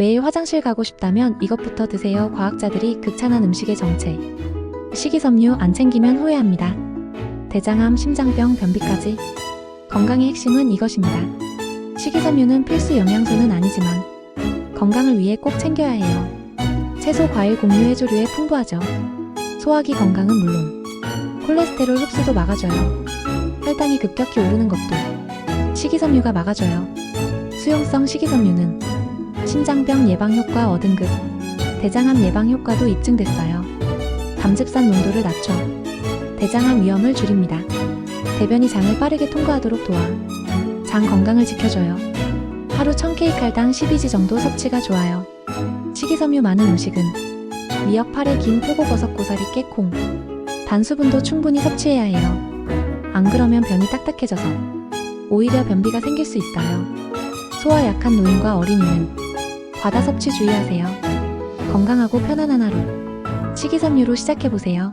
매일 화장실 가고 싶다면 이것부터 드세요. 과학자들이 극찬한 음식의 정체. 식이섬유 안 챙기면 후회합니다. 대장암, 심장병, 변비까지. 건강의 핵심은 이것입니다. 식이섬유는 필수 영양소는 아니지만 건강을 위해 꼭 챙겨야 해요. 채소, 과일, 곡류, 해조류에 풍부하죠. 소화기 건강은 물론 콜레스테롤 흡수도 막아줘요. 혈당이 급격히 오르는 것도 식이섬유가 막아줘요. 수용성 식이섬유는 심장병 예방 효과 어등급, 대장암 예방 효과도 입증됐어요. 담즙산 농도를 낮춰 대장암 위험을 줄입니다. 대변이 장을 빠르게 통과하도록 도와 장 건강을 지켜줘요. 하루 1000kcal당 12지 정도 섭취가 좋아요. 식이섬유 많은 음식은 미역, 파래, 김, 표고버섯, 고사리, 깨콩. 단수분도 충분히 섭취해야 해요. 안 그러면 변이 딱딱해져서 오히려 변비가 생길 수 있어요. 소화 약한 노인과 어린이는 과다 섭취 주의하세요. 건강하고 편안한 하루. 식이섬유로 시작해보세요.